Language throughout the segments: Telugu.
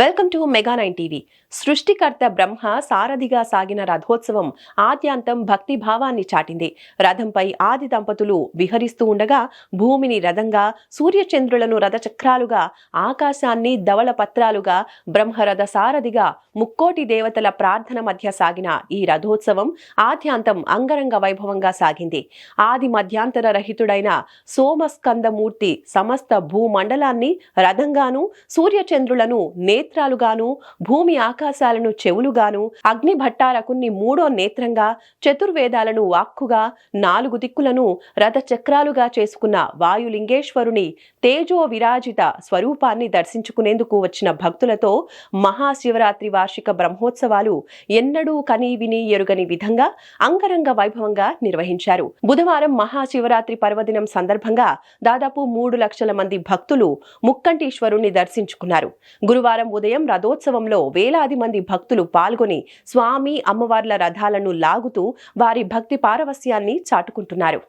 Welcome to mega nine TV సృష్టికర్త బ్రహ్మ సారథిగా సాగిన రథోత్సవం ఆద్యాంతం భక్తి భావాన్ని చాటింది. రథంపై ఆది దంపతులు విహరిస్తూ ఉండగా భూమిని రథంగా సూర్యచంద్రులను రథచక్రాలుగా ఆకాశాన్ని ధవళ పత్రాలుగా బ్రహ్మరథ సారథిగా ముక్కోటి దేవతల ప్రార్థన మధ్య సాగిన ఈ రథోత్సవం ఆద్యాంతం అంగరంగ వైభవంగా సాగింది. ఆది మధ్యాంతర రహితుడైన సోమస్కందమూర్తి సమస్త భూమండలాన్ని రథంగాను సూర్యచంద్రులను నేత్రాలుగాను భూమి ఆకాశాలను చెవులుగాను అగ్ని భట్టారకున్ని మూడో నేత్రంగా చతుర్వేదాలను వాక్కుగా నాలుగు దిక్కులను రథచక్రాలుగా చేసుకున్న వాయులింగేశ్వరుని తేజో విరాజిత స్వరూపాన్ని దర్శించుకునేందుకు వచ్చిన భక్తులతో మహాశివరాత్రి వార్షిక బ్రహ్మోత్సవాలు ఎన్నడూ కనీ విని ఎరుగని విధంగా అంగరంగ వైభవంగా నిర్వహించారు. బుధవారం మహాశివరాత్రి పర్వదినం సందర్భంగా దాదాపు మూడు లక్షల మంది భక్తులు ముక్కంటీశ్వరుణ్ణి దర్శించుకున్నారు. గురువారం ఉదయం రథోత్సవంలో వేలాది మంది భక్తులు పాల్గొని స్వామి అమ్మవార్ల రథాలను లాగుతూ వారి భక్తి పారవస్యాన్ని చాటుకుంటున్నారు.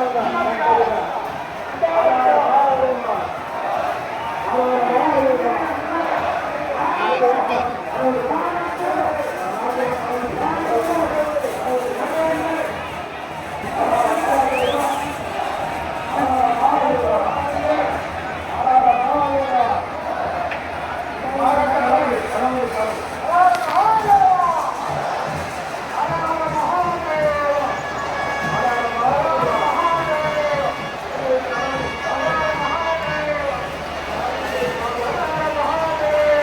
Allahumma, Allahumma, Allahumma, Allahumma,